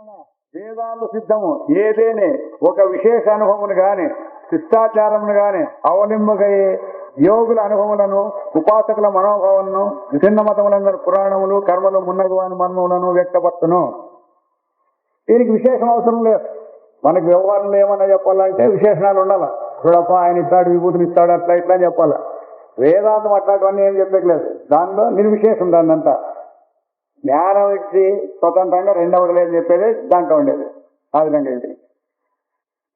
వేదాలు సిద్ధము. ఏదేనే? ఒక విశేష అనుభవమును గాని శిష్టాచారమును గాని అవలింబగయ్యే యోగుల అనుభవములను ఉపాసకుల మనోభావాలను విభిన్న మతములందరి పురాణములు కర్మలు మున్నగు అని మర్మములను వ్యక్తపరచును. దీనికి విశేషం అవసరం లేదు. మనకి వ్యవహారంలో ఏమన్నా చెప్పాలంటే విశేషణాలు ఉండాలి. చూడప్ప ఆయన ఇస్తాడు విభూతిని ఇస్తాడు అట్లా ఇట్లా అని చెప్పాలి. వేదాంతం అట్లాంటివన్నీ ఏం చెప్పట్లేదు దానిలో నిర్విశేషం దాన్ని అంతా జ్ఞానం ఇచ్చి స్వతంత్రంగా రెండవది లేదని చెప్పేది దాంట్లో ఉండేది. ఆ విధంగా ఇది.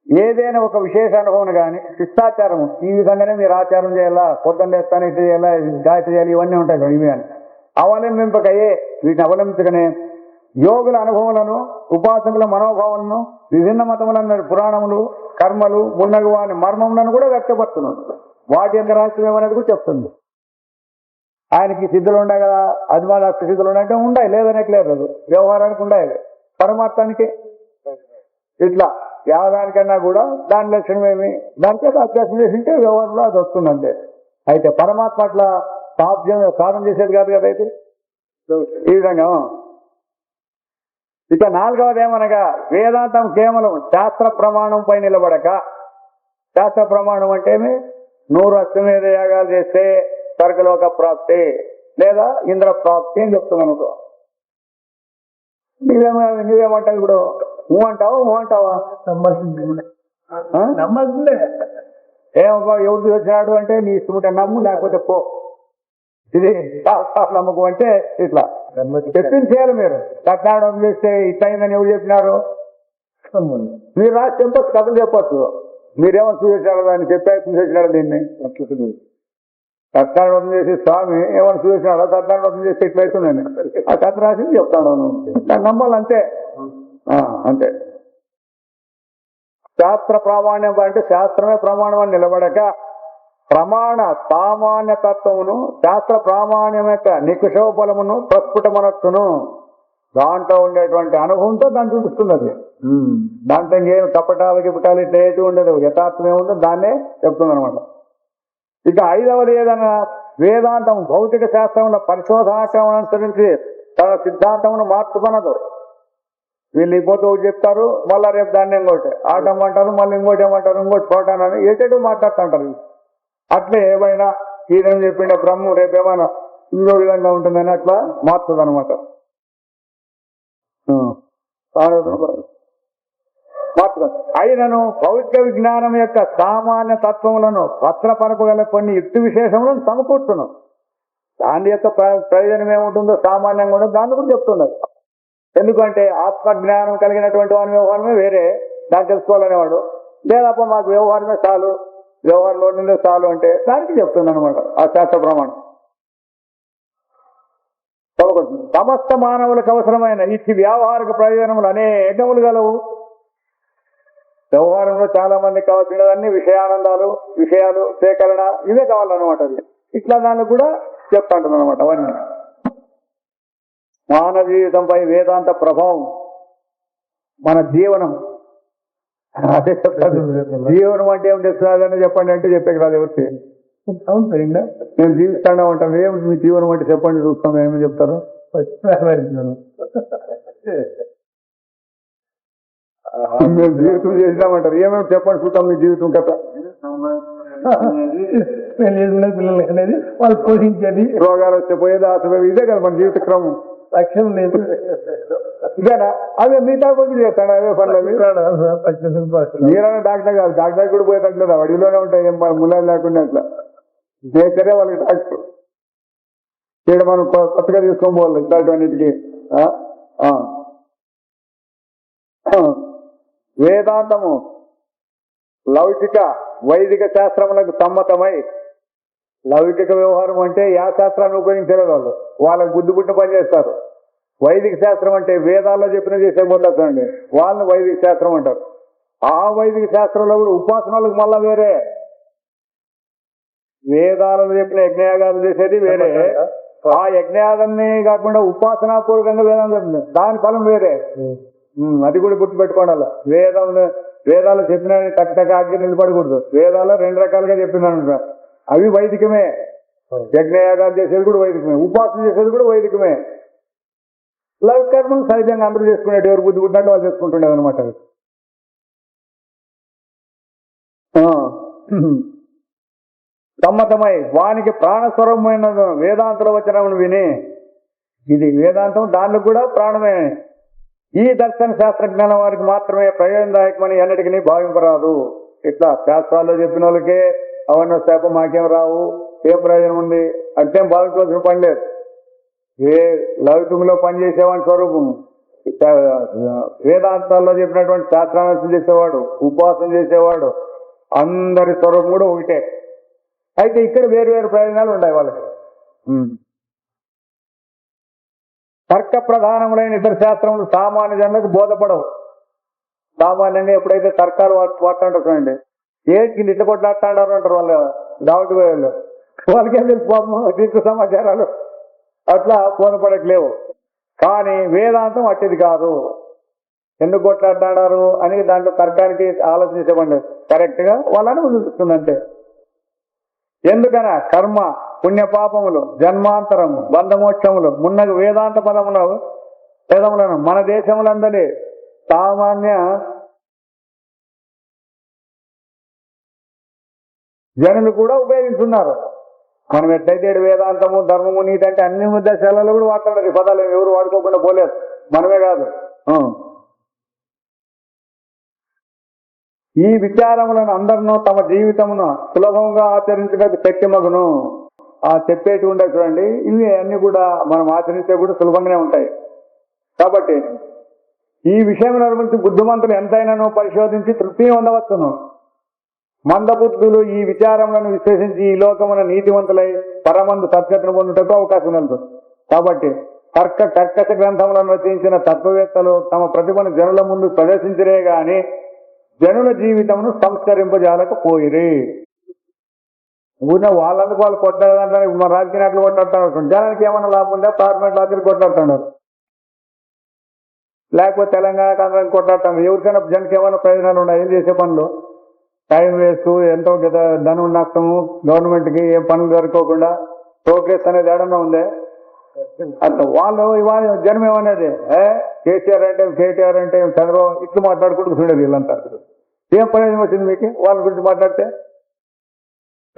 ఏదైనా ఒక విశేష అనుభవం కానీ శిష్టాచారం ఈ విధంగానే మీరు ఆచారం చేయాలా పొద్దున్న లేస్తాను ఇటు చేయాలా గాయత్రి చేయాలి ఇవన్నీ ఉంటాయి ఇవి అని అవలంబింపకయే వీటిని అవలంబించకనే యోగుల అనుభవములను ఉపాసకుల మనోభావాలను విభిన్న మతములన్న పురాణములు కర్మలు మున్నగు వాని మర్మములను కూడా వ్యక్తపరుస్తున్నాడు వాటి యొక్క రహస్యం ఏమనేది కూడా చెప్తుంది. ఆయనకి సిద్ధులు ఉన్నాయి కదా అది సిద్ధులు ఉన్నాయంటే ఉండాయి లేదనేకి లేదు వ్యవహారానికి ఉన్నాయి పరమార్థానికి. ఇట్లా యాగానికన్నా కూడా దాని లక్షణం ఏమి దానికి అభ్యాసం చేసింటే వ్యవహారంలో అది వస్తుంది అంతే అయితే పరమాత్మ అట్లా సాధ్యం సాధన చేసేది కాదు కదా అయితే? ఈ విధంగా ఇక నాలుగవది ఏమనగా వేదాంతం కేవలం శాస్త్ర ప్రమాణం పై నిలబడక శాస్త్ర ప్రమాణం అంటే ఏమి? నూరు అశ్వమేధ యాగాలు చేస్తే స్వర్గలోక ప్రాప్తి లేదా ఇంద్ర ప్రాప్తి అని చెప్తున్నాను అనుకో. నువ్వేమో నువ్వేమంటావు ఇప్పుడు? నువ్వు అంటావా నువ్వు అంటావా? నమ్మాల్సిందే? నమ్మాల్సిందే. ఏమో ఎవరు వచ్చినాడు అంటే నీ ఇష్టం నమ్ము లేకపోతే పో. ఇది నమ్మకం అంటే ఇట్లా. చెప్పింది చేయాలి మీరు. కట్నాడం చేస్తే ఇట్లా అయిందని ఎవరు చెప్పినారు. మీరు రాసి చెప్పచ్చు కథలు చెప్పచ్చు. మీరేమో చూసేసారు దాన్ని? చూసేసినారు దీన్ని కట్నాడు చేసి స్వామి ఏమైనా చూసేసినాడు కట్నాడు చేస్తే ఇట్లయితుందని ఆ కథ రాసి చెప్తాను. దాన్ని నమ్మాలంతే అంతే. శాస్త్ర ప్రామాణ్యం అంటే శాస్త్రమే ప్రమాణం అని నిలబడక ప్రమాణ సామాన్య తత్వమును శాస్త్ర ప్రామాణ్యం యొక్క నికుశోఫలమును ప్రస్ఫుటమనొచ్చును దాంట్లో ఉండేటువంటి అనుభవంతో దాన్ని చూపిస్తుంది అది ఉమ్. దాంట్లో ఇంకేం కపటాలు గిపటాలు ఇట్లా ఏటి ఉండదు. యథార్థం ఏముందో దాన్నే చెప్తుంది అనమాట ఇక ఐదవది ఏదన్నా వేదాంతం భౌతిక శాస్త్రంలో పరిశోధనాక్రమం అనుసరించి తన సిద్ధాంతమును మార్చుకున్నదు వీళ్ళు ఇపోతే చెప్తారు మళ్ళీ రేపు దాన్ని ఇంకోటి ఆటం అంటారు మళ్ళీ ఇంకోటి ఏమంటారు ఇంకోటి ప్రోటాన్ అని ఏటేటో మాట్లాడుతుంటారు అట్లే ఏమైనా ఈయన చెప్పిండే బ్రహ్మం రేపు ఏమైనా ఇంకో విధంగా ఉంటుందని అట్లా మారుతుంది అనమాట అయినను భౌతిక విజ్ఞానం యొక్క సామాన్య తత్వములను పత్రపరపగల కొన్ని యుక్తి విశేషములను సమకూర్చును. దాని యొక్క ప్ర- ప్రయోజనం ఏముంటుందో సామాన్యంగా ఉండదు. దాని గురించి చెప్తున్నారు. ఎందుకంటే ఆత్మ జ్ఞానం కలిగినటువంటి వాని వ్యవహారమే వేరే. దాన్ని తెలుసుకోవాలనేవాడు. లేదప్ప మాకు వ్యవహారమే చాలు. వ్యవహారంలో ఉండే చాలు అంటే దానికి చెప్తుంది అనమాట ఆ శాస్త్ర ప్రమాణం. సమస్త మానవులకు అవసరమైన ఇచ్చి వ్యావహారిక ప్రయోజనములు అనేకములు గలవు. వ్యవహారంలో చాలా మందికి కావాల్సినవన్నీ విషయానందాలు విషయాలు సేకరణ ఇవే కావాలన్నమాట అది. ఇట్లా దాన్ని కూడా చెప్తాంటుంది అనమాట అవన్నీ. మానవ జీవితంపై వేదాంత ప్రభావం మన జీవనం. అదే చెప్తాను జీవనం అంటే ఏం చెప్తున్నదని చెప్పండి అంటే చెప్పే కాదు ఎవరికి? అవును సరిగ్గా నేను జీవిస్తానే ఉంటాను ఏమి మీ జీవనం అంటే చెప్పండి చూస్తాం ఏమని చెప్తారు. మేము జీవితం చేసినామంటారు ఏమేమి చెప్పండి చూద్దాం మీ జీవితం కథ. పెళ్ళి చేసుకునే పిల్లలు అనేది వాళ్ళు పోషించేది. రోగాలు వస్తే పోయేది ఇదే కదా మన జీవిత క్రమం. లక్ష్యం లేదు. ఇదేనా? అదే మిగతా కొద్ది చేస్తాడు? అదే పనులు అవి. మీరైనా డాక్టర్ కాదు. డాక్టర్ కూడా పోయేటట్లేదు అడిగిలోనే ఉంటాయి. ఏం మన ములాలు లేకుండా అట్లా. నేచరే వాళ్ళకి డాక్టర్. ఇక్కడ మనం కొత్తగా తీసుకొని పోవాలి ఇట్లాంటివన్నిటికి ఆ? ఆ. ఆ. వేదాంతము లౌకిక వైదిక శాస్త్రములకు సమ్మతమై లౌకిక వ్యవహారం అంటే యా శాస్త్రాన్ని ఉపయోగించలేదు వాళ్ళు. వాళ్ళకి బుద్ధి పుట్టిన పని చేస్తారు. వైదిక శాస్త్రం అంటే వేదాల్లో చెప్పిన చేసే పోతారండి వాళ్ళని వైదిక శాస్త్రం అంటారు. ఆ వైదిక శాస్త్రంలో కూడా ఉపాసనలకు మళ్ళా వేరే. వేదాలలో చెప్పిన యజ్ఞయాగాలు చేసేది వేరే. ఆ యజ్ఞయాగాన్ని కాకుండా ఉపాసనాపూర్వకంగా వేదం చెప్తుంది దాని ఫలం వేరే. అది కూడా గుర్తుపెట్టుకోండి అలా వేదం వేదాలు చెప్పిన కట్టక ఆజ్ఞ నిలబడకూడదు. వేదాలు రెండు రకాలుగా చెప్పినాను అవి వైదికమే. యజ్ఞయాగాలు చేసేది కూడా వైదికమే. ఉపాసన చేసేది కూడా వైదికమే. లవ్ కర్మలు సహజంగా అందరూ చేసుకునేటి ఎవరు బుద్ధి పుట్టినట్టు వాళ్ళు చేసుకుంటుండేది అనమాట సమ్మతమై వానికి ప్రాణస్వరమైన వేదాంతుల వచనములు విని. ఇది వేదాంతం దానికి కూడా ప్రాణమే. ఈ దర్శన శాస్త్రజ్ఞానం వారికి మాత్రమే ప్రయోజనదాయకమని ఎన్నటికీ భావింపరాదు. ఇట్లా శాస్త్రాల్లో చెప్పిన వాళ్ళకే అవన్నీ శాప మాకేం రావు? ఏం ప్రయోజనం ఉంది? అంటే భావించవలసిన పని లేదు ఏ లౌకికంలో పనిచేసేవాడి స్వరూపం. వేదాంతాల్లో చెప్పినటువంటి శాస్త్రాన్ని చేసేవాడు ఉపవాసం చేసేవాడు అందరి స్వరూపం కూడా ఒకటే. అయితే ఇక్కడ వేరు వేరు ప్రయోజనాలు ఉన్నాయి వాళ్ళకి. తర్క ప్రధానములైన ఇతర శాస్త్రములు సామాన్య జనులకు బోధపడవు. సామాన్యంగా ఎప్పుడైతే తర్కాలు వాడుతుంటారండి ఏంటి ఇట్లా కొట్లాడుతుంటారు అంటారు వాళ్ళు డౌట్ వాళ్ళు. వాళ్ళకే తెలుసు పాపం దీనికి సమాచారాలు అట్లా పోనపడట్లేవు కానీ వేదాంతం అట్టిది కాదు. ఎందుకు కొట్లాడుతున్నారు అని దాంట్లో తర్కానికి ఆలోచించబండి కరెక్ట్గా వాళ్ళని వదిలిస్తుంది అంతే ఎందుకన కర్మ పుణ్యపాపములు జన్మాంతరము బంధమోక్షములు మున్నగు వేదాంత పదములు వేదములను మన దేశములందరి సామాన్య జనులు కూడా ఉపయోగిస్తున్నారు మనం ఎట్లయితే వేదాంతము ధర్మము నీతి అంటే అన్ని దశలలో కూడా వాడుతున్నారు ఈ పదాలు ఎవరు వాడుకోకుండా పోలేదు. మనమే కాదు. ఈ విచారములను అందరినూ తమ జీవితమును సులభంగా ఆచరించడానికి శక్తిమగును చెప్పేటి ఉండే చూడండి ఇవి అన్ని కూడా మనం ఆచరిస్తే కూడా సులభంగానే ఉంటాయి. కాబట్టి ఈ విషయం గురించి బుద్ధిమంతులు ఎంతైనానో పరిశోధించి తృప్తి పొందవచ్చును. మందబుద్ధులు ఈ విచారములను విశ్లేషించి ఈ లోకమున నీతివంతులై పరమందు సత్యతను పొందుటకు అవకాశం ఉంది. కాబట్టి తర్క కర్కట గ్రంథములను రచించిన తత్వవేత్తలు తమ ప్రతిభను జనుల ముందు ప్రదర్శించరే గాని జనుల జీవితమును సంస్కరింపజాలకపోయిరి ఊరిన వాళ్ళందుకు వాళ్ళు కొట్టాలంటే మన రాజకీయ నాయకులు కొట్టాడుతున్నారు జనానికి ఏమైనా లాభం ఉందా? పార్లమెంట్ లాభం కొట్టాడుతున్నారు లేకపోతే తెలంగాణ కాంగ్రెస్ కొట్టాడుతున్నారు ఎవరికైనా జనకి ఏమైనా ప్రయోజనాలు ఉన్నాయి? ఏం చేసే పనులు? టైం వేస్ట్ ఎంతో ధనం నష్టము గవర్నమెంట్కి ఏం పనులు దొరకకుండా ప్రోగ్రెస్ అనేది ఏడన్నా ఉందే? అంత వాళ్ళు ఇవాళ జనం ఏమనేది? ఏ? కేసీఆర్ అంటే కేటీఆర్ అంటే చంద్రబాబు ఇట్లు మాట్లాడుకుంటూ చూడేది వీళ్ళంతా. ఏం ప్రయోజనం వచ్చింది మీకు? వాళ్ళ గురించి మాట్లాడితే?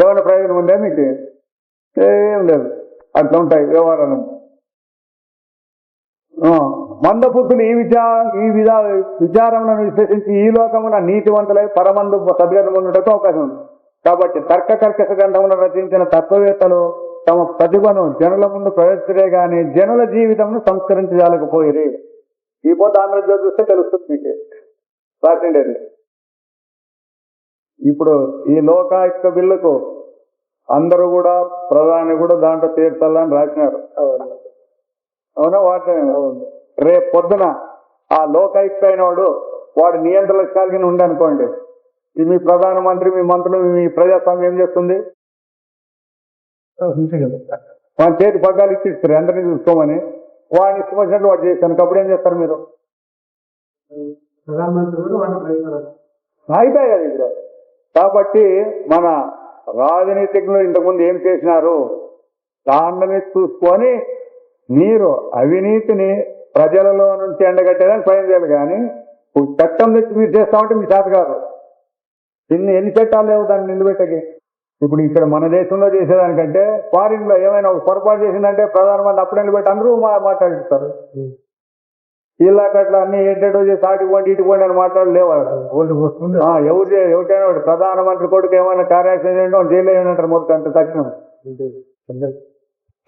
ఏమైనా ప్రయోజనం ఉందా మీకు? ఏం లేదు. అట్లా ఉంటాయి వ్యవహారాలు. ఆ, ఈ విచా ఈ విధా విచారములను విశ్లేషించి ఈ లోకమున నీతివంతులై పరమందు సద్గతం ఉండటం అవకాశం ఉంది. కాబట్టి తర్క కర్కశ గ్రంథములను రచించిన తత్వవేత్తలు తమ ప్రతిభను జనుల ముందు ప్రదర్శిరే గాని జనుల జీవితంను సంస్కరించజాలకపోయిరి ఈ పోతే ఆంధ్రజ్యోతి చూస్తే తెలుస్తుంది మీకు. రాసిండేది ఇప్పుడు ఈ లోకాయుక్త బిల్లుకు అందరూ కూడా ప్రధాని కూడా దాంట్లో తీర్చాలని రాసినారు. అవునా వాటి రేపు పొద్దున ఆ లోకాయుక్త అయిన వాడు వాడు నియంత్రణ కలిగి ఉండనుకోండి ఇది మీ ప్రధానమంత్రి మీ మంత్రులు మీ ప్రజాస్వామ్యం ఏం చేస్తుంది? మన చేతి పగ్గాలు ఇచ్చిస్తారు అందరినీ చూసుకోమని. వాడిని ఇష్టం వచ్చినట్టు వాడు చేశాను అప్పుడు ఏం చేస్తారు మీరు? ప్రధానమంత్రి కూడా వాళ్ళ అయిపోయాయి కదా ఇక్కడ కాబట్టి మన రాజనీతిజ్ఞులు ఇంతకుముందు ఏం చేసినారు? దాన్ని చూసుకొని మీరు అవినీతిని ప్రజలలో నుంచి ఎండగట్టేదని స్వయం చేయాలి కానీ చట్టం తెచ్చి మీరు చేస్తామంటే మీ చేత కాదు ఎన్ని ఎన్ని చట్టాలు లేవు దాన్ని నిలబెట్టకి. ఇప్పుడు ఇక్కడ మన దేశంలో చేసేదానికంటే ఫారిన్లో ఏమైనా ఒక పొరపాటు చేసిందంటే ప్రధానమంత్రి అప్పుడు నిలబెట్టి అందరూ మా మాట్లాడిస్తారు. ఇలా అట్లా అన్ని ఏంటో చేసి ఆటికి పోండి ఇటు పోండి అని మాట్లాడలేవు ఓటు పోస్తుంది ఆ, ఎవరు ఎవరికైనా ఒకటి ప్రధానమంత్రి కొడుకు ఏమైనా కార్యాచరణ చేయండి వాళ్ళు అంటారు మొత్తం అంత తక్షణం.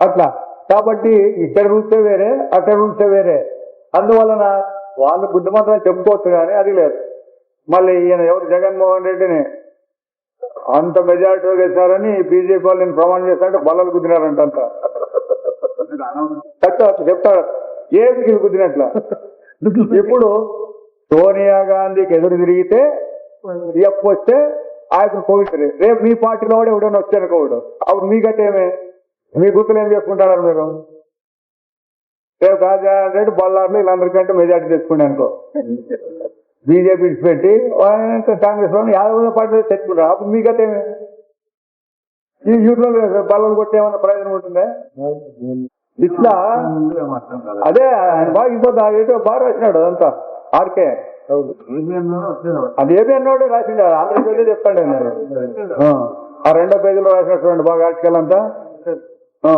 అట్లా. కాబట్టి ఇక్కడ రూల్సే వేరే అక్కడ రూల్సే వేరే. అందువలన వాళ్ళు బుద్ధిమంతం చెప్పుకోవచ్చు కానీ అది లేదు. మళ్ళీ ఈయన ఎవరు? జగన్మోహన్ రెడ్డిని అంత మెజారిటీ వేశారని బీజేపీ వాళ్ళని ప్రమాణం చేస్తారంటే బల్లలు గుద్దినారంట అంత. చెప్తా చెప్తాడు ఏది గుద్దినట్ల ఇప్పుడు సోనియా గాంధీకి ఎదురు తిరిగితే ఎప్పు వస్తే ఆయన కోవిడ్ రేపు మీ పార్టీలో కూడా ఎవడైనా వచ్చారు కోవిడ్ అప్పుడు మీకట్టేమే మీ గుర్తులు ఏం చేసుకుంటారు మీరు? రేపు రాజారెడ్డి రెడ్డి బళ్ళార్లు వీళ్ళందరికంటే మెజార్టీ తెచ్చుకోండి అనుకో. బీజేపీ పెట్టి కాంగ్రెస్ వాళ్ళు యాదవ్ పార్టీ తెచ్చుకుంటారు అప్పుడు మీకట్టేమే ఈ యూట్లో బల్లలు కొట్టి ఏమైనా ప్రయోజనం ఉంటుందా? ఇట్లా అదే ఆయన బాగా ఇబ్బంది ఏటో బాగా రాసినాడు అదంతా ఆర్కే. అది ఏమి అన్నాడు రాసిండు ఆంధ్రప్రదేశ్ చెప్తాడు నేను. ఆ, రెండో పేజీలో రాసినటువంటి బాగా ఆర్టికల్ అంతా? ఆ,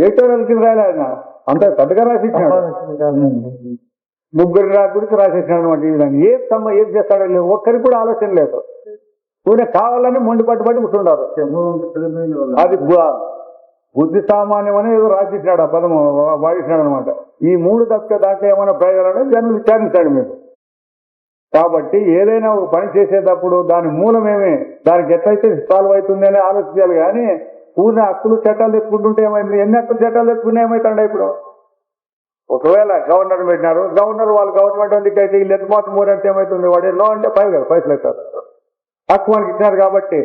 ఏటో కింద రాయలే ఆయన. అంత పెద్దగా రాసిచ్చాడు. ముగ్గురు గురించి రాసేసినాడు అనమాట ఈ విధంగా. ఏం తమ్మ ఏం చేస్తాడో లేదు. ఒక్కరికి కూడా ఆలోచన లేదు. ఊనే కావాలని మొండి పట్టు పట్టి కూర్చుంటారు. అది బుద్ధి సామాన్యం అని ఏదో రాసిచ్చినాడు ఆ పదము వాడిచ్చినాడు అనమాట ఈ మూడు తప్పితే దాంట్లో ఏమైనా ప్రయోజనాలు జనం విచారించాడు మీరు కాబట్టి ఏదైనా ఒక పని చేసేటప్పుడు దాని మూలమేమి దానికి ఎట్లయితే సాల్వ్ అవుతుంది అని ఆలోచించాలి కానీ ఊరిని హక్కులు చట్టాలు తెచ్చుకుంటుంటే ఏమైంది? ఎన్ని హక్కులు చట్టాలు తెచ్చుకునే ఏమవుతాండ ఇప్పుడు? ఒకవేళ గవర్నర్ పెట్టినారు గవర్నర్ వాళ్ళు గవర్నమెంట్ వాళ్ళకి అయితే వీళ్ళు ఎంత మాత్రం మూడు అంటే ఏమవుతుంది వాడు ఎన్నో అంటే కదా పైసలు అవుతారు హక్కు మనకి ఇచ్చినారు కాబట్టి.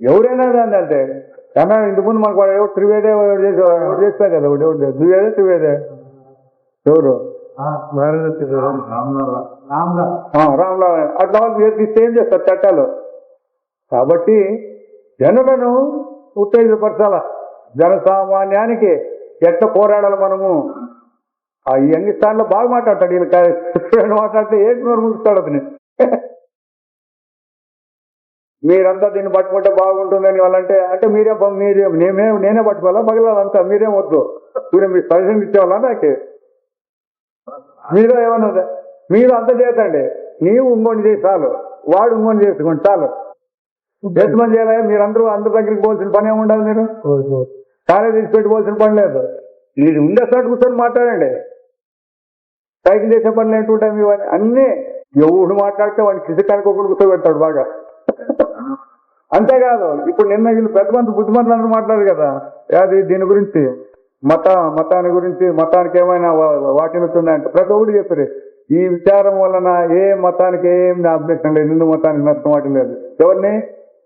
ఎవరైనా దాన్ని అంటే కన్నా ఇంటి ముందు మనకు వాడు ఎవరు త్రివేదే ఎవరు చేసి ఎవరు చేస్తా కదా? ఒకటి ఎవరు త్రివేదే త్రివేదే. ఎవరు? ఆ, రామ్లా అట్లా వాళ్ళు తీస్తే ఏం చేస్తారు చట్టాలు? కాబట్టి జనులను ఉత్తేజపరచాల. జనసామాన్యానికి ఎట్లా పోరాడాలి మనము? ఆ యంగిస్తాన్లో బాగా మాట్లాడతాడు వీళ్ళు మాట్లాడితే ఏంటి నోరు ముగిస్తాడు అతని. మీరంతా దీన్ని పట్టుకుంటే బాగుంటుందని వాళ్ళంటే అంటే మీరే మీరే నేనే నేనే పట్టుకోవాలా? పగలాలంతా మీరేం వద్దు. మీరు మీరు సజెషన్ ఇచ్చేవాళ్ళ నాకు? మీరు ఏమన్నది మీరు అంత చేతండి. నీవు ఇంకొని చేసి చాలు. వాడు ఇంకొని చేసుకోండి చాలు. ఎంతమంది చేయాలి మీరందరూ అందరి దగ్గరికి పోవాల్సిన పని ఏమి ఉండాలి మీరు? కాలేజ్ తీసి పెట్టుకోవాల్సిన పని లేదు. ఇది ఉండే చోట కూర్చొని మాట్లాడండి. సైకిల్ చేసే పనులు ఏంటుంటాయి మీ అన్నీ ఎవడు మాట్లాడితే వాడిని కిసికానికి ఒకటి కూర్చోబెడతాడు బాగా. అంతేకాదు ఇప్పుడు నిన్న వీళ్ళు పెద్ద మంది బుద్ధిమంతులు అందరూ మాట్లాడారు కదా. అది దీని గురించి? మత మతాన్ని గురించి మతానికి ఏమైనా వాక్యత ఉన్నాయంటే అంటే ప్రతి ఒక్కటి చెప్పారు. ఈ విచారం వలన ఏ మతానికి ఏం అభ్యర్థం లేదు హిందూ మతానికి నష్టం వాటి లేదు. ఎవరిని?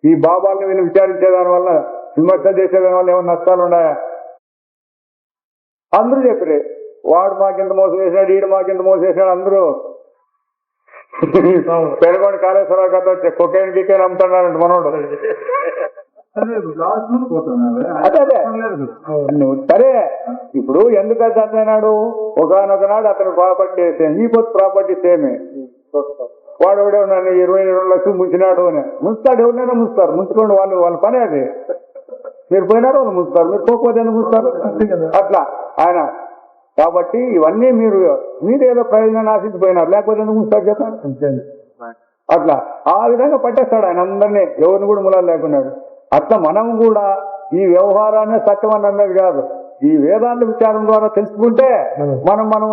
ఈ బాబాలను వీళ్ళు విచారించే వల్ల విమర్శ చేసే వల్ల ఏమైనా నష్టాలు ఉన్నాయా? అందరూ చెప్పారు. వాడు మాకింత మోసం చేశాడు ఈడు మాకింత మోసం చేశాడు అందరూ పెరగొండ కాళేశ్వరరావు వచ్చి కొకేన్ గికేన్ అమ్ముతున్నాడంట మనోడు. అదే అదే సరే ఇప్పుడు ఎందుకు అన్నాడు ఒకనొక నాడు అతను ప్రాపర్టీ సేమ్ ఈ పొత్తు ప్రాపర్టీ సేమే. వాడు ఎవడో నన్ను ఇరవై రెండు లక్షలు ముంచినాడు అని. ముంచుతాడు ఎవరినైనా ముంచుతారు. ముంచుకోండి వాళ్ళు వాళ్ళ పని అది. మీరు పోయినారు వాళ్ళు ముంచుతారు. మీరు పోకపోతే ముంచుతారు? అట్లా. ఆయన కాబట్టి ఇవన్నీ మీరు మీరు ఏదో ప్రయోజనాన్ని ఆశించిపోయినారు. లేకపోతే ఎందుకు చెప్పండి అట్లా. ఆ విధంగా పట్టేస్తాడు ఆయన అందరినీ. ఎవరిని కూడా ములాలు లేకున్నాడు అట్లా మనం కూడా ఈ వ్యవహారాన్ని సత్యమని అన్నది కాదు. ఈ వేదాంత విచారం ద్వారా తెలుసుకుంటే మనం. మనం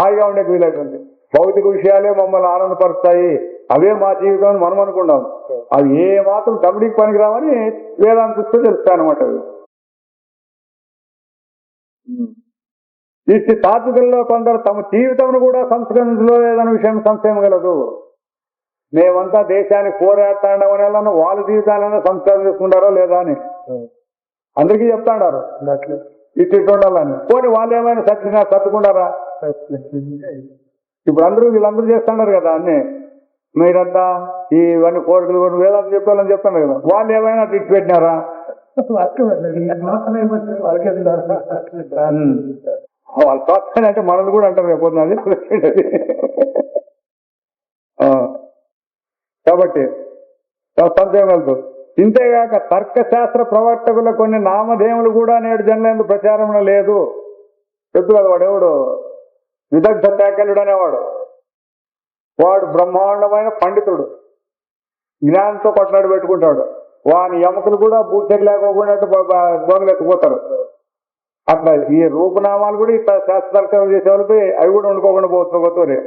హాయిగా ఉండేకి వీలవుతుంది. భౌతిక విషయాలే మమ్మల్ని ఆనందపరుస్తాయి. అవే మా జీవితం మనం అనుకున్నాం అవి ఏ మాత్రం కమిటీకి పనికిరావని వేదాంతిస్తూ అవి. ఇట్టి తాత్వికుల్లో కొందరు తమ జీవితమును కూడా సంస్కరించలో లేదన్న విషయం సంశయం కలదు మేమంతా దేశానికి పోరాడతాండం వల్ల వాళ్ళ జీవితాలైనా సంస్కారం చేసుకుంటారో లేదా అని. అందరికీ చెప్తాడారు. ఇట్టి ఉండాలని పోనీ వాళ్ళు ఏమైనా సత్య సర్దుకుంటారా ఇప్పుడు అందరూ వీళ్ళందరూ చేస్తున్నారు కదా అన్ని. మీరంతా ఈ ఇవన్నీ కోరికలు కూడా వేదాంత చెప్పాలని చెప్తాను కదా. వాళ్ళు ఏమైనా తిట్టి పెట్టినారా? వాళ్ళ తోస్తాను అంటే మనల్ని కూడా అంటారు రేపు అది ఆ. కాబట్టి సంశయం వెళ్తూ ఇంతేగాక తర్కశాస్త్ర ప్రవర్తకుల కొన్ని నామధేములు కూడా నేడు జనలేందు ప్రచారంలో లేదు. చెప్తు కదా వాడు ఎవడు విదగ్ధ శాఖలుడు అనేవాడు. వాడు బ్రహ్మాండమైన పండితుడు. జ్ఞానంతో కొట్లాడి పెట్టుకుంటాడు. వాని ఎముకలు కూడా బూచెక్ లేకోకుండా దొంగలు ఎత్తుకుపోతారు అట్లా ఈ రూపనామాలు కూడా ఇట్లా శాస్త్రతర్కం చేసే వాళ్ళకి అవి కూడా వండుకోకుండా పోతున్నారు కొత్తూరి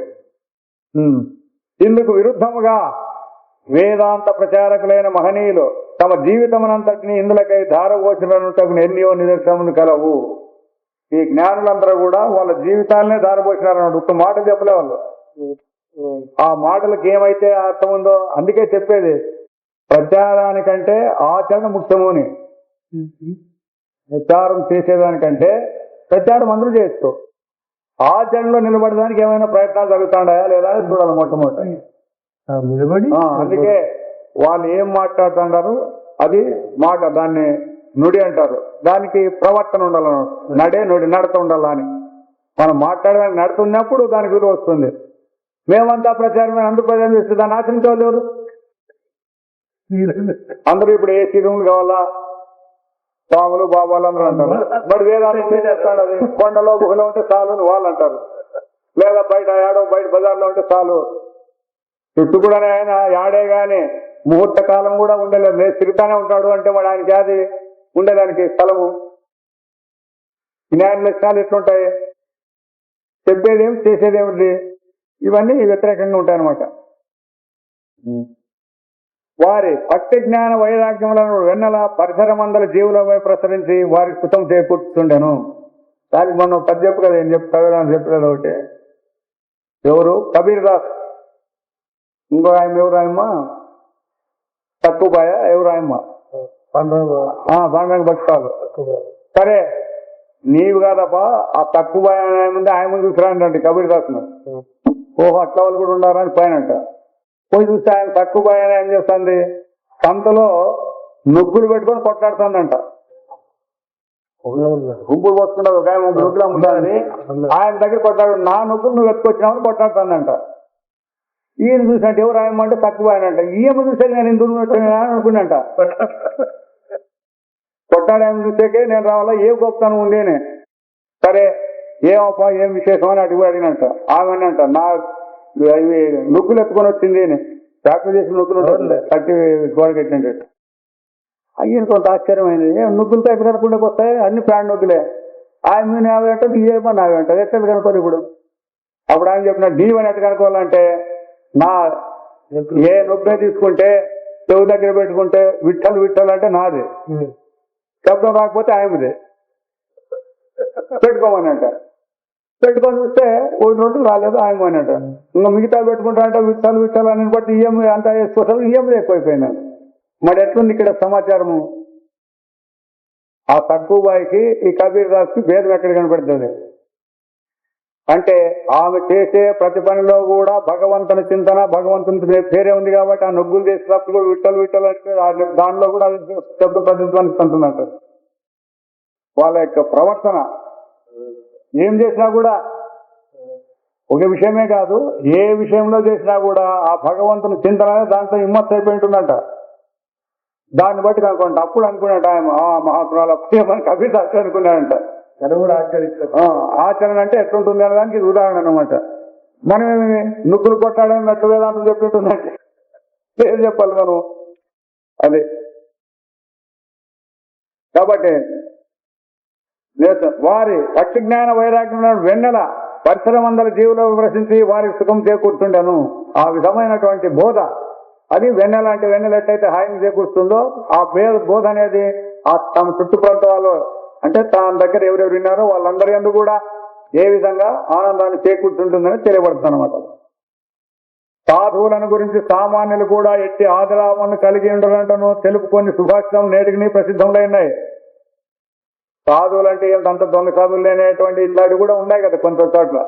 ఇందుకు విరుద్ధముగా వేదాంత ప్రచారకులైన మహనీయులు తమ జీవితమునంతటిని ఇందులకై ధారపోసినకు ఎన్నో నిదర్శనములు కలవు. ఈ జ్ఞానులందరూ కూడా వాళ్ళ జీవితాలనే ధారపోసినారన్నాడు ఒక్క మాట చెప్పలే వాళ్ళు. ఆ మాటలకు ఏమైతే అర్థం ఉందో అందుకే చెప్పేది. ప్రచారానికంటే ఆచరణ ముఖ్యము అని. ప్రచారం చేసేదానికంటే ప్రచారం అందరూ చేస్తూ. ఆచరణలో నిలబడడానికి ఏమైనా ప్రయత్నాలు జరుగుతాడాయా లేదా అని చూడాలి మొట్టమొదటి. నిలబడి ఆ, అందుకే వాళ్ళు ఏం మాట్లాడుతున్నారు అది మాట దాన్ని నుడి అంటారు. దానికి ప్రవర్తన ఉండాలను నడే నుడి నడత ఉండాలా అని. మనం మాట్లాడడానికి నడుతున్నప్పుడు దానికి విలువ వస్తుంది. మేమంతా ప్రచారం అందరూ ప్రచారం చేస్తే దాన్ని ఆచరించే వాళ్ళు ఎవరు అందరూ ఇప్పుడు ఏసీ రూమ్లు కావాలా? స్వాములు బాబాలు అందరూ అంటారు. మరి వేదాంతం ఏం చేస్తాడు అది కొండలో గుహలో ఉంటే చాలు అని వాళ్ళు అంటారు. లేదా బయట ఆడో బయట బజార్లో ఉంటే చాలు. చుట్టూ కూడా ఆయన ఆడే గాని ముహూర్త కాలం కూడా ఉండలేదు. లేదు తిరుగుతానే ఉంటాడు అంటే వాడు ఆయనకి అది ఉండేదానికి స్థలము. న్యాయ లక్షణాలు ఎట్లుంటాయి? చెప్పేదేమి చేసేదేమిటి ఇవన్నీ వ్యతిరేకంగా ఉంటాయి అన్నమాట వారి భక్తి జ్ఞాన వైరాగ్యములను వెన్నెల పరిసరమందల జీవులపై ప్రసరించి వారి కృతం చేకూర్చుండెను దానికి మనం పది చెప్పు కదా ఏం చెప్తా కదా అని చెప్పలేదు ఒకటి. ఎవరు? కబీర్ దాస్ ఇంకో ఆయన ఎవరు ఆయమ్మ? తక్కువపాయ ఎవరు ఆయమ్మ? పాండరంగ భక్తాలు సరే నీవు కాదప్పా ఆ తక్కువ ఆయన ముందు ఆయన ముందు చూసిరాండి కబీర్ దాస్ను ఓహో అట్లా వాళ్ళు కూడా ఉన్నారని పైన అంట పోయి చూస్తే ఆయన తక్కువ ఏం చేస్తుంది? సంతలో నొగ్గులు పెట్టుకొని కొట్లాడుతుందంట గుంపులు పోసుకుంటారు ఒక ఆయన నొగ్గులు నుగ్గులు ఆయన దగ్గర కొట్లాడు నా నొగ్గులు నువ్వు ఎత్తుకొచ్చినామని కొట్లాడుతుందంట ఈయన చూసినట్టు ఎవరు ఆయన అంటే తక్కువ ఆయన ఈయన చూసే నేను ఎందుకు పెట్టాను అనుకున్నాంట కొట్టాడేమో చూసేకే నేను రావాలా? ఏ గొప్పతనం ఉండేనే సరే ఏమప్పా ఏం విశేషం అని అడిగి అడిగినంట. ఆమెనంట నా ఇవి నొక్కులు ఎత్తుకొని వచ్చింది అని డాక్టర్ చేసిన నొక్కులు ఉంటుంది కట్టి గోడ కట్టినట్టు. అయ్యన కొంత ఆశ్చర్యమైంది. ఏం నొక్కులతో ఎక్కడ కనుకుండా వస్తాయి అన్ని ప్రాణి నొక్కులే. ఆయన మీద యాభై అంటది ఏమో నావి అంటది ఎక్కడ కనుక్కోరు ఇప్పుడు? అప్పుడు ఆయన చెప్పిన డీవని ఎట్లా కనుక్కోవాలంటే నా ఏ నొప్పి తీసుకుంటే చెవు దగ్గర పెట్టుకుంటే విట్టలు విట్టలు అంటే నాది. శబ్దం రాకపోతే ఆయనదే. పెట్టుకోమని అంట పెట్టుకొని చూస్తే ఒకటి రెండు రాలేదు ఆయన అంట ఇంకా మిగతా పెట్టుకుంటా అంటే విట్టాలు విట్టాలు అని బట్టి ఈఎంఐ అంతా వేసుకోవటం ఈఎంఐ ఎక్కువైపోయినాడు మరి ఎట్లుంది ఇక్కడ సమాచారము? ఆ తక్కువ బాయికి ఈ కబీర్ దాస్కి భేదం ఎక్కడ కనపడుతుంది? అంటే ఆమె చేసే ప్రతి పనిలో కూడా భగవంతుని చింతన భగవంతుని పేరే ఉంది కాబట్టి ఆ నొగ్గులు చేసినప్పుడు విట్టలు విట్టలు అంటే దానిలో కూడా అది శబ్ద ప్రతిధ్వనిస్తుంటున్నట్టు. వాళ్ళ యొక్క ప్రవర్తన. ఏం చేసినా కూడా ఒక విషయమే కాదు ఏ విషయంలో చేసినా కూడా ఆ భగవంతుని చింతన దాంట్లో హిమ్మత్ అయిపోయి ఉంటుందంట దాన్ని బట్టి కనుకోండి అప్పుడు అనుకున్నాడు ఆయన ఆ మహాత్మురాలు అప్పుడే మనకి అభిదాస్ అనుకున్నాడంట ఆచరణ అంటే ఎట్లుంటుంది అనే దానికి ఇది ఉదాహరణ అనమాట మనం నుగ్గులు కొట్టాడని మెట్ల వేదాంతం చెప్తుంటుందంటే ఏం చెప్పాలి మనం? అదే. కాబట్టి వారి భక్తిజ్ఞాన వైరాగ్యం వెన్నెల పరిసరమందల జీవులు ప్రశ్నించి వారికి సుఖం చేకూర్చుండను ఆ విధమైనటువంటి బోధ అది వెన్నెల అంటే వెన్నెల ఎట్లయితే హాయిని చేకూరుస్తుందో ఆ బోధ అనేది ఆ తమ చుట్టుప్రాంత వాళ్ళు అంటే తన దగ్గర ఎవరెవరు విన్నారో వాళ్ళందరి అందు కూడా ఏ విధంగా ఆనందాన్ని చేకూర్చుంటుందని తెలియబడుతుంది అనమాట సాధువులను గురించి సామాన్యులు కూడా ఎట్టి ఆదరాలను కలిగి ఉండరంటను తెలుపుకొని సుభాషితం నేటికి ప్రసిద్ధములైనాయి సాధువులు అంటే అంత దొంగ సాధువులు లేనటువంటి ఇట్లాంటివి కూడా ఉన్నాయి కదా కొంత చోట్ల.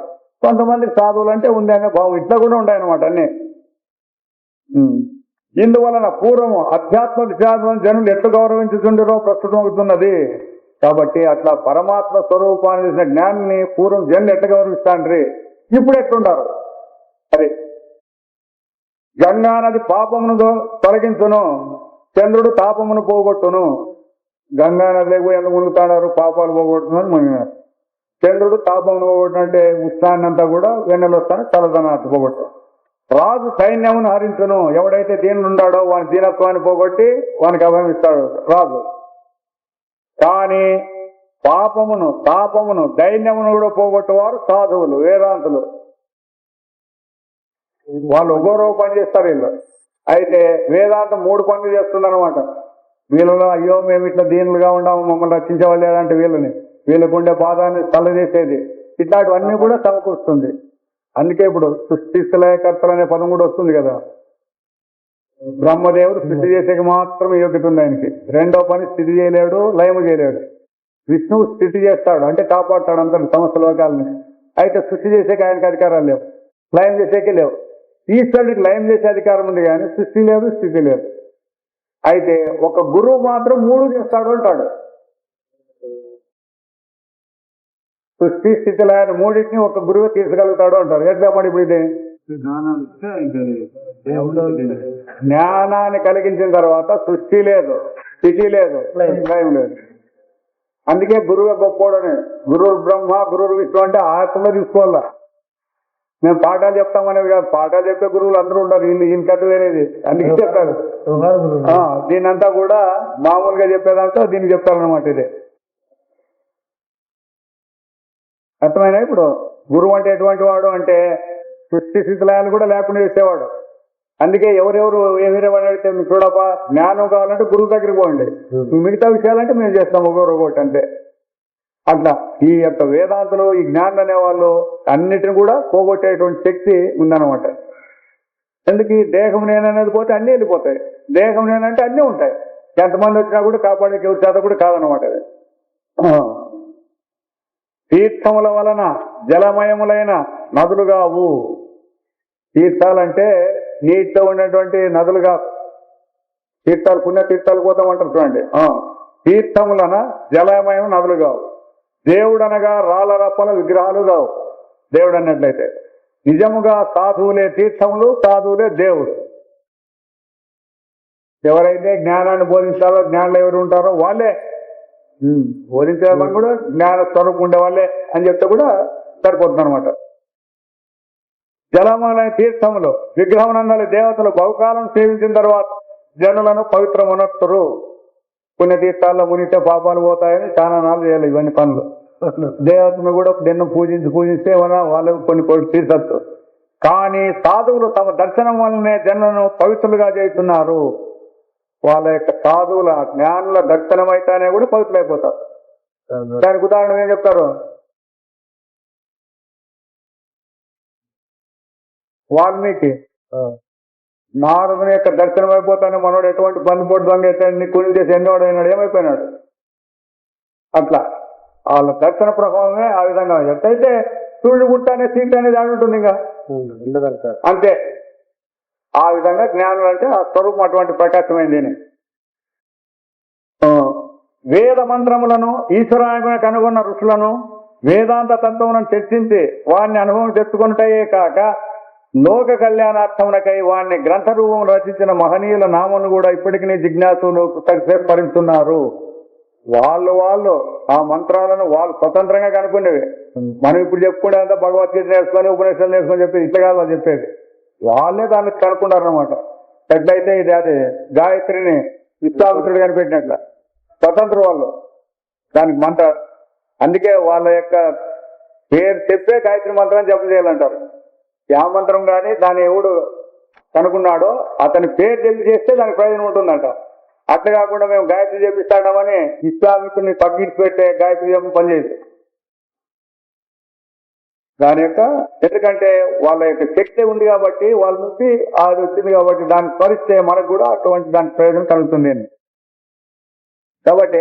కొంతమంది సాధువులు అంటే ఉంది అనే భావం ఇట్లా కూడా ఉన్నాయి అనమాట అన్ని ఇందువలన పూర్వము అధ్యాత్మ విషయాలను జనులు ఎట్లు గౌరవించుతుండరో ప్రస్తుతం అవుతున్నది. కాబట్టి అట్లా పరమాత్మ స్వరూపాన్ని చేసిన జ్ఞానాన్ని పూర్వం జనులు ఎట్లా గౌరవిస్తాండ్రి? ఇప్పుడు ఎట్లుండారు? అది గంగా నది పాపమును తొలగించును చంద్రుడు తాపమును పోగొట్టును గంగా నదిలోకి పోయి ఎందుకు మునుగుతాడారు పాపాలు పోగొట్టునని మునిగినారు చంద్రుడు తాపమును పోగొట్టినంటే ఉత్సాహాన్ని అంతా కూడా వెన్నెలు వస్తాను చల్లదనాన్ని పోగొట్టు రాజు సైన్యమును హరించును. ఎవడైతే దీని ఉండాడో వాని దీనత్వాన్ని పోగొట్టి వానికి అభయం ఇస్తాడు రాజు. కానీ పాపమును తాపమును దైన్యమును కూడా పోగొట్టువారు సాధువులు వేదాంతులు. వాళ్ళు ఒక్కోరో పని చేస్తారు వీళ్ళు. అయితే వేదాంతం మూడు పనులు చేస్తుందన్నమాట. వీళ్ళలో అయ్యో మేము ఇట్లా దీనులుగా ఉన్నాము మమ్మల్ని రక్షించేవాళ్ళు లేదంటే వీళ్ళని. వీళ్ళకు ఉండే బాధాన్ని తలదీసేది. ఇట్లాంటివన్నీ కూడా సమకూరుస్తుంది అందుకే ఇప్పుడు సృష్టిస్థలయకర్తలు అనే పదం కూడా వస్తుంది కదా. బ్రహ్మదేవుడు స్థితి చేసేకి మాత్రమే యోగ్యత ఉంది ఆయనకి. రెండో పని స్థితి చేయలేడు లయము చేయలేడు. విష్ణువు స్థితి చేస్తాడు అంటే కాపాడుతాడు అందరి సమస్త లోకాలని. అయితే సృష్టి చేసేకి ఆయనకి అధికారాలు లేవు. లయం చేసేకి లేవు. ఈశ్వరుడికి లయం చేసే అధికారం ఉంది కానీ సృష్టి లేదు స్థితి లేదు. అయితే ఒక గురువు మాత్రం మూడు చేస్తాడు అంటాడు. సృష్టి స్థితిలో ఆయన మూడింటిని ఒక గురువు తీసుకెళ్తాడు అంటారు ఎట్లా మరి ఇప్పుడు ఇది? జ్ఞానాన్ని కలిగించిన తర్వాత సృష్టి లేదు స్థితి లేదు లయం లేదు. అందుకే గురువు గొప్పోడని. గురువు బ్రహ్మ గురువు విష్ణు అంటే ఆత్మ తీసుకోవాలా? మేము పాఠాలు చెప్తామనేది కాదు. పాఠాలు చెప్పే గురువులు అందరూ ఉంటారు ఈయన ఈయన కట్టు వేరేది. అందుకే చెప్తారు దీనంతా కూడా మామూలుగా చెప్పేదాంతో దీనికి చెప్తారనమాట ఇది. అర్థమైనా ఇప్పుడు? గురువు అంటే ఎటువంటి వాడు అంటే సృష్టి స్థితిలయాలు కూడా లేకుండా చేసేవాడు. అందుకే ఎవరెవరు ఏమిరే వాడు అడిగితే మీకు చూడపా జ్ఞానం కావాలంటే గురువు దగ్గరికి పోండి. మిగతా విషయాలంటే మేము చేస్తాం ఒకరు ఒకటి అంతే అట్లా ఈ యొక్క వేదాంతులు ఈ జ్ఞానం అనేవాళ్ళు అన్నిటిని కూడా పోగొట్టేటువంటి శక్తి ఉందన్నమాట. ఎందుకు ఈ దేహం నేననేది పోతే అన్నీ వెళ్ళిపోతాయి. దేహం నేనంటే అన్నీ ఉంటాయి. ఎంతమంది వచ్చినా కూడా కాపాడే చేత కూడా కాదనమాట అది. తీర్థముల వలన జలమయములైన నదులు కావు. తీర్థాలంటే నీటితో ఉన్నటువంటి నదులు కావు. తీర్థాలు పుణ్య తీర్థాలు పోతామంటారు చూడండి. తీర్థములన జలమయం నదులు కావు. దేవుడు అనగా రాళ్ళ రప్పల విగ్రహాలు రావు. దేవుడు అన్నట్లయితే నిజముగా సాధువులే తీర్థములు సాధువులే దేవుడు. ఎవరైతే జ్ఞానాన్ని బోధించాలో జ్ఞానులు ఎవరు ఉంటారో వాళ్ళే. బోధించే వాళ్ళు కూడా జ్ఞాన స్వరూపు ఉండే వాళ్ళే అని చెప్తే కూడా సరిపోతుంది అనమాట జలమైన తీర్థములు విగ్రహం నందలి దేవతలు బహుకాలం సేవించిన తర్వాత జనులను పవిత్రమనొత్తరు పుణ్యతీర్థాల్లో మునిగితే పాపాలు పోతాయని చాలా నాలుగు చేయాలి ఇవన్నీ పనులు. దేవతను కూడా నిన్ను పూజించి పూజిస్తే ఏమన్నా వాళ్ళకు కొన్ని కొన్ని తీర్చచ్చు కానీ సాధువులు తమ దర్శనం వల్లనే జనులను పవిత్రులుగా చేస్తున్నారు. వాళ్ళ యొక్క సాధువుల జ్ఞానుల దర్శనం అయితేనే కూడా పవిత్రులైపోతారు. దానికి ఉదాహరణ ఏం చెప్తారు? వాల్మీకి. నారదుని యొక్క దర్శనం అయిపోతానే మనోడు ఎటువంటి బందిపోటు దొంగ అయితే కుని చేసి ఎన్నోడు అయినాడు ఏమైపోయినాడు? అట్లా. వాళ్ళ దర్శన ప్రభావమే ఆ విధంగా ఎట్టయితే సూర్యుడు గుట్ట అనే సీట్ అనేది ఆడి ఉంటుంది ఇంకా. అంతే. ఆ విధంగా జ్ఞానులు అంటే ఆ స్వరూపం అటువంటి ప్రకాశమైంది వేద మంత్రములను ఈశ్వరానికి కనుగొన్న ఋషులను వేదాంత తత్వములను చర్చించి వారిని అనుభవం తెచ్చుకొనుటయే కాక లోక కళ్యాణార్థమునకై వాణ్ణి గ్రంథ రూపం రచించిన మహనీయుల నామను కూడా ఇప్పటికీ జిజ్ఞాసులు స్మరిస్తున్నారు వాళ్ళు వాళ్ళు ఆ మంత్రాలను వాళ్ళు స్వతంత్రంగా కనుక్కునేవి. మనం ఇప్పుడు చెప్పుకునేంత భగవద్గీత నేర్చుకొని ఉపనిషత్తులు నేర్చుకొని చెప్పి ఇట్లా కాదు వాళ్ళు చెప్పేది. వాళ్ళే దాన్ని కనుక్కున్నారనమాట ఎట్లయితే ఇది అది గాయత్రిని విశ్వామిత్రుడు కనిపెట్టినట్ల. స్వతంత్ర వాళ్ళు. దానికి మంత్ర. అందుకే వాళ్ళ యొక్క పేరు చెప్పే గాయత్రి మంత్రం జపం చేయాలంటారు. యామంత్రం కానీ దాని ఎవడు కనుక్కున్నాడో అతని పేరు తెలిపి చేస్తే దానికి ప్రయోజనం ఉంటుందంట. అట్లా కాకుండా మేము గాయత్రి చేపిస్తాడమని ఇస్లామికుని తగ్గించి పెట్టే గాయత్రి జపం పనిచేయదు. దాని యొక్క ఎందుకంటే వాళ్ళ యొక్క శక్తి ఉంది కాబట్టి వాళ్ళ నుంచి అది వచ్చింది కాబట్టి దాన్ని స్మరిస్తే మనకు కూడా అటువంటి దాని ప్రయోజనం కలుగుతుంది అని. కాబట్టి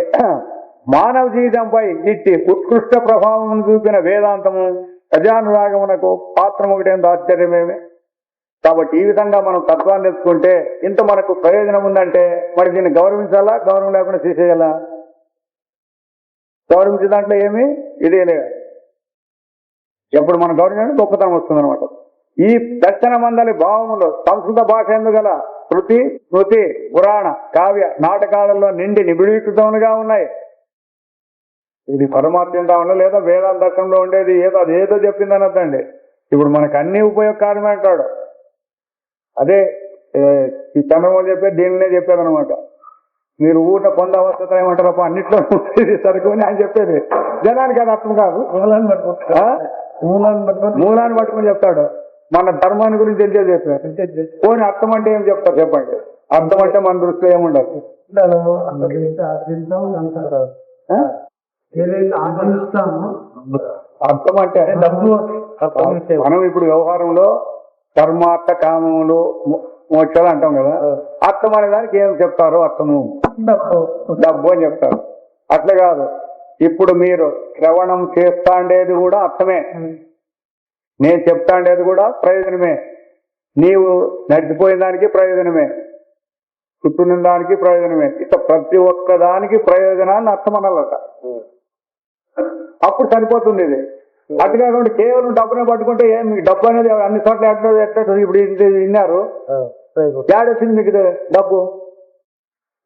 మానవ జీవితంపై ఇట్టి ఉత్కృష్ట ప్రభావం చూపిన వేదాంతము ప్రజానురాగమునకు పాత్రం ఒకటేం ఆశ్చర్యమేమి? కాబట్టి ఈ విధంగా మనం తత్వాన్ని తెలుసుకుంటే ఇంత మనకు ప్రయోజనం ఉందంటే మరి దీన్ని గౌరవించాలా గౌరవం లేకుండా తీసేయాలా గౌరవించే దాంట్లో ఏమి? ఇదే లేదు. ఎప్పుడు మనం గౌరవించడం గొప్పతనం వస్తుంది అనమాట ఈ దర్శన మందలి భావములు సంస్కృత భాష ఎందుగల శృతి స్మృతి పురాణ కావ్య నాటకాలలో నిండి నిబిడీకృతములుగా ఉన్నాయి. ఇది పరమాత్మ లేదా వేదాంత దర్శనంలో ఉండేది ఏదో అది ఏదో చెప్పింది అనొద్దండి ఇప్పుడు మనకు అన్ని ఉపయోగకారమే అంటాడు. అదే ఈ చంద్రబాబు చెప్పే దీనినే చెప్పేది అనమాట మీరు ఊట పొందవస్థత ఏమంటారు అప్ప అన్నిట్లో ఇది సరుకు అని ఆయన చెప్పేది. జనానికి అది అర్థం కాదు. మూలాన్ని పట్టుకో ఆ? మూలాన్ని పట్టుకొని మూలాన్ని పట్టుకుని చెప్తాడు. మన ధర్మాన్ని గురించి తెలిసే చెప్పారు. పోనీ అర్థం అంటే ఏం చెప్తారు చెప్పండి. అర్థం అంటే మన దృష్టిలో ఏముండదు? ఏదైతే ఆచరిస్తాము అర్థం అంటే డబ్బు మనం ఇప్పుడు వ్యవహారంలో కర్మార్థ కామములు మోక్షాలు అంటాం కదా. అర్థం అనే దానికి ఏం చెప్తారు అర్థము. డబ్బు. డబ్బు అని చెప్తారు. అట్లా కాదు. ఇప్పుడు మీరు శ్రవణం చేస్తాండేది కూడా అర్థమే. నేను చెప్తాండేది కూడా ప్రయోజనమే. నీవు నడిచిపోయిన దానికి ప్రయోజనమే. చుట్టూ దానికి ప్రయోజనమే. ఇట్లా ప్రతి ఒక్క దానికి ప్రయోజనాన్ని అర్థం అనాలట. అప్పుడు సరిపోతుంది ఇది. అటు కాకుండా కేవలం డబ్బునే పట్టుకుంటే ఏం మీకు డబ్బు అనేది అన్ని చోట్ల ఎట్లా ఎట్లా ఇప్పుడు ఇది విన్నారు. ఏడొచ్చింది మీకు డబ్బు.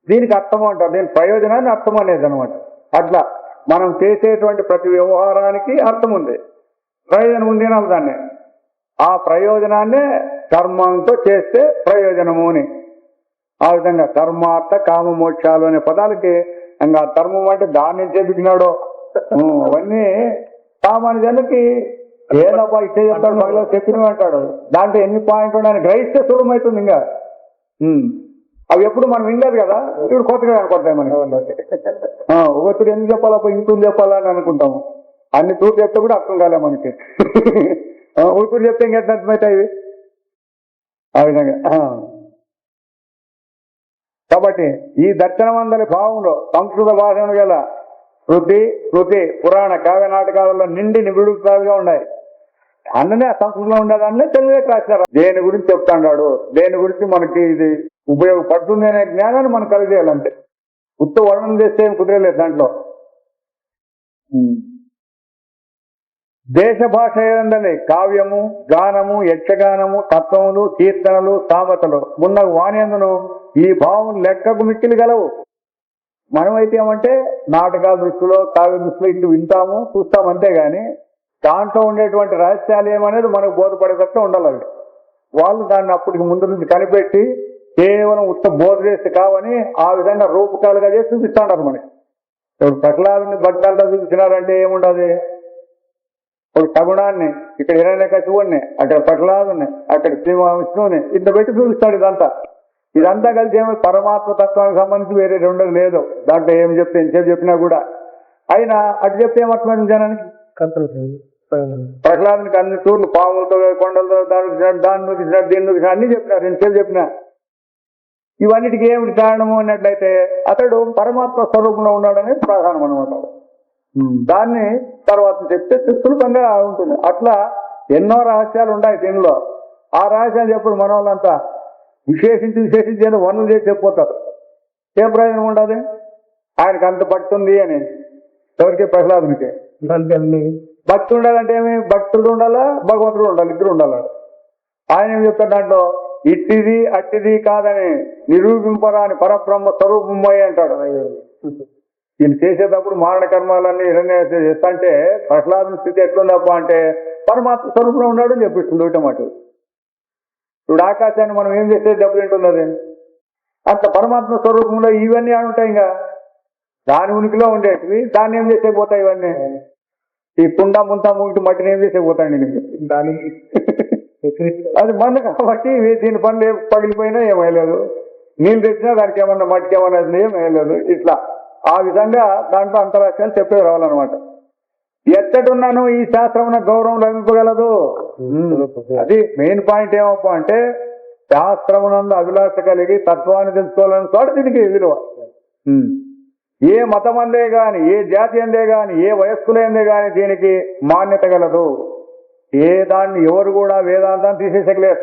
దీనికి అర్థం అంటారు. దీని ప్రయోజనాన్ని అర్థం అనేది అనమాట. అట్లా మనం చేసేటువంటి ప్రతి వ్యవహారానికి అర్థం ఉంది. ప్రయోజనం ఉంది అనాలి దాన్ని ఆ ప్రయోజనాన్నే కర్మంతో చేస్తే ప్రయోజనము అని. ఆ విధంగా కర్మార్థ కామ మోక్షాలు అనే పదాలకి ఇంకా ధర్మం అంటే దాని నుంచే దిగినాడు ఉం, అవన్నీ సామాన్య జనులకి ఏదబ్బా ఇచ్చే చెప్తాడు మహిళ చెప్పినవి అంటాడు దాంట్లో ఎన్ని పాయింట్లు ఉన్నాయని గ్రహిస్తే సులభమవుతుంది ఇంకా. అవి ఎప్పుడు మనం వినలేదు కదా ఇప్పుడు కొత్తగా కనపడతాయి మనకి ఒకటి ఎందుకు చెప్పాలా ఇంటూ చెప్పాలా అని అనుకుంటాము అన్ని తూర్పు చెప్తే కూడా అర్థం కాలే మనకి ఒకటి చెప్తే ఇంకెట్లా అర్థమవుతాయి ఇవి? ఆ విధంగా. కాబట్టి ఈ దర్శనమందరి భావంలో సంస్కృత భాషను గల శృతి శృతి పురాణ కావ్య నాటకాలలో నిండి నిబిడుతాలుగా ఉన్నాయి. అన్ననే సంస్కృతిలో సంస్కృతంలో ఉండేదాన్ని తెలుగులో రాశారు. దేని గురించి చెప్తాడు దేని గురించి మనకి ఇది ఉపయోగపడుతుంది అనే జ్ఞానాన్ని మనం కలిగేయాలంటే ఉత్త వర్ణం చేస్తే ఏం కుదరలేదు దాంట్లో. దేశ భాష ఏదండి? కావ్యము గానము యక్షగానము తత్వములు కీర్తనలు సామతలు. ఉన్న వాణ్యందును ఈ భావం లెక్కకు మిక్కిలి గలవు. మనమైతే ఏమంటే నాటకాల దృష్టిలో కావ్య దృష్టిలో ఇటు వింటాము చూస్తాము అంతేగాని దాంట్లో ఉండేటువంటి రహస్యాలు ఏమనేది మనకు బోధపడేటట్టు ఉండాలి అవి. వాళ్ళు దాన్ని అప్పటికి ముందు నుంచి కనిపెట్టి కేవలం ఉత్త బోధ చేస్తే కావని ఆ విధంగా రూపకాలుగా చేసి చూపిస్తాడారు మనకి ఇప్పుడు ప్రహ్లాదుని భక్తాంతా చూపించినారంటే ఏముండదు? ఒక సగుణాన్ని ఇక్కడ హిరణ్య కశివుణ్ణి అక్కడ ప్రహ్లాదుని అక్కడ శ్రీ విష్ణువుని ఇంత పెట్టి చూపిస్తాడు ఇదంతా. ఇదంతా కలిసి ఏమో పరమాత్మ తత్వానికి సంబంధించి వేరే రెండోది లేదు. దాంట్లో ఏం చెప్తే ఎంతసేపు చెప్పినా కూడా. అయినా అటు చెప్తే ఏమర్థమైంది జనానికి? ప్రహ్లాదునికి అన్ని చూర్లు పాములతో కొండలతో దాని చూసినాడు, దాన్ని చూసినాడు అన్ని చెప్పినారు. ఎంతసేపు చెప్పినా? ఇవన్నిటికి ఏమిటి కారణము అన్నట్లయితే అతడు పరమాత్మ స్వరూపంలో ఉన్నాడనేది ప్రధానం అనమాట దాన్ని తర్వాత చెప్తే సులభంగా ఉంటుంది. అట్లా ఎన్నో రహస్యాలు ఉన్నాయి దీనిలో. ఆ రహస్యాలు చెప్పుడు మన వాళ్ళంతా విశేషించి విశేషించి ఏదో వర్ణలు చేసి చెప్పిపోతారు ఏం ప్రయోజనం ఉండదు ఆయనకు అంత భక్తి ఉంది అని. ఎవరికి ప్రహ్లాదునికి భక్తి ఉండాలంటే ఏమి? భక్తుడు ఉండాలా? భగవంతుడు ఉండాలి. ఇద్దరు ఉండాలి? ఆయన ఏం చెప్తాడు దాంట్లో? ఇట్టిది అట్టిది కాదని నిరూపింపరాని పరబ్రహ్మ స్వరూపమయ్య అంటాడు. ఈయన చేసేటప్పుడు మారణ కర్మాలన్నీ ఇవన్నీ చేస్తాంటే ప్రహ్లాదుని స్థితి ఎట్లుందప్ప అంటే పరమాత్మ స్వరూపంలో ఉన్నాడు అని చెప్పిస్తుంది ఒకటే మాట. ఇప్పుడు ఆకాశాన్ని మనం ఏం చేస్తే దెబ్బతింటుంది అది అంత పరమాత్మ స్వరూపంలో ఇవన్నీ ఉంటాయి ఇంకా. దాని ఉనికిలో ఉండేటివి దాన్ని ఏం చేసే పోతాయి ఇవన్నీ? ఈ కుండ ముంత మూగిటి మట్టిని ఏం చేసే పోతాయండి దానికి అది మన కాబట్టి దీని పనులు ఏం పగిలిపోయినా ఏమయ్యలేదు నీళ్ళు తెచ్చినా దానికి ఏమన్నా మట్టికి ఏమన్నా ఏమయ్యలేదు ఇట్లా ఆ విధంగా దాంట్లో అంతరాష్ట్రాలు చెప్పే రావాలన్నమాట. ఎత్తడున్నాను ఈ శాస్త్రం గౌరవం లభింపగలదు. అది మెయిన్ పాయింట్ ఏమప్ప అంటే శాస్త్రమునందు అభిలాష కలిగి తత్వాన్ని తెలుసుకోవాలని చోట దీనికి విలువ. ఏ మతం అందే గాని ఏ జాతి అందే గాని ఏ వయస్కులైందే గాని దీనికి మాన్యత గలదు. ఏ దాన్ని ఎవరు కూడా వేదాంతాన్ని తీసేసగలేరు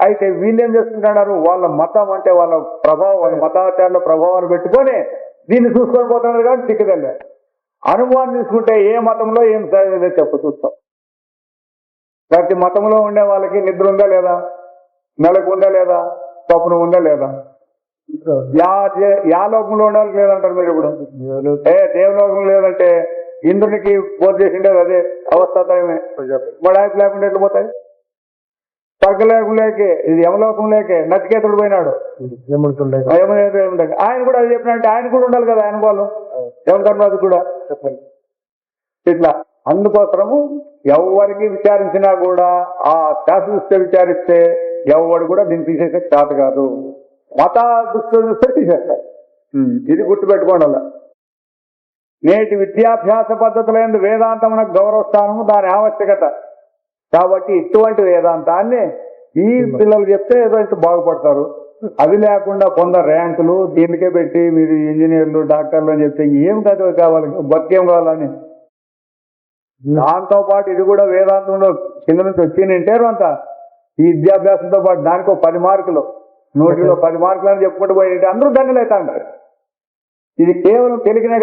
అయితే వీళ్ళు ఏం చేస్తుంటున్నారు వాళ్ళ మతం అంటే వాళ్ళ ప్రభావం వాళ్ళ మతాచారుల ప్రభావాన్ని పెట్టుకొని దీన్ని చూసుకొని పోతున్నారు కానీ తిక్కదల్లే అనుభవాన్ని తీసుకుంటే ఏ మతంలో ఏం చదివేదో చెప్పు చూస్తాం. ప్రతి మతంలో ఉండే వాళ్ళకి నిద్ర ఉందా లేదా? మెలకు ఉందా లేదా? స్వప్నం ఉందా లేదా? యా లోకంలో ఉండాలి లేదంటారు మీరు ఇప్పుడు. ఏ దేవలోకం లేదంటే ఇంద్రునికి పోతే చేసిండేది అదే అవస్థాతమే మడాయికి లేకుండా ఎట్లా పోతాయి? స్వర్గలోకం లేకే ఇది యమలోకం లేకే నచికేతుడు పోయినాడు? ఆయన కూడా అది చెప్పినట్టే ఆయన కూడా ఉండాలి కదా ఆయన వాళ్ళు. యమధర్మరాజు కూడా? ఇట్లా అందుకోసము ఎవరికి విచారించినా కూడా ఆ శాస్త్ర విచారిస్తే ఎవడు కూడా దీన్ని తీసేసే చేత కాదు. మత దృష్టిలో చూస్తే తీసేస్తారు ఉమ్, ఇది గుర్తుపెట్టుకోండి అలా. నేటి విద్యాభ్యాస పద్ధతులైన వేదాంతమునకు గౌరవ స్థానము దాని ఆవశ్యకత. కాబట్టి ఇటువంటి వేదాంతాన్ని ఈ పిల్లలు చెప్తే ఏదో ఇంత బాగుపడతారు. అది లేకుండా కొందరు ర్యాంకులు దీనికే పెట్టి మీరు ఇంజనీర్లు డాక్టర్లు అని చెప్తే ఏం కాదు కావాలి బతికేం కావాలని? దాంతో పాటు ఇది కూడా వేదాంతంలో కింద నుంచి వచ్చిందంటారు అంత. ఈ విద్యాభ్యాసంతో పాటు దానికి పది మార్కులు. నూటిలో పది మార్కులు అని చెప్పుకుంటూ పోయి అందరూ దండలు అవుతా ఇది కేవలం తెలిగిన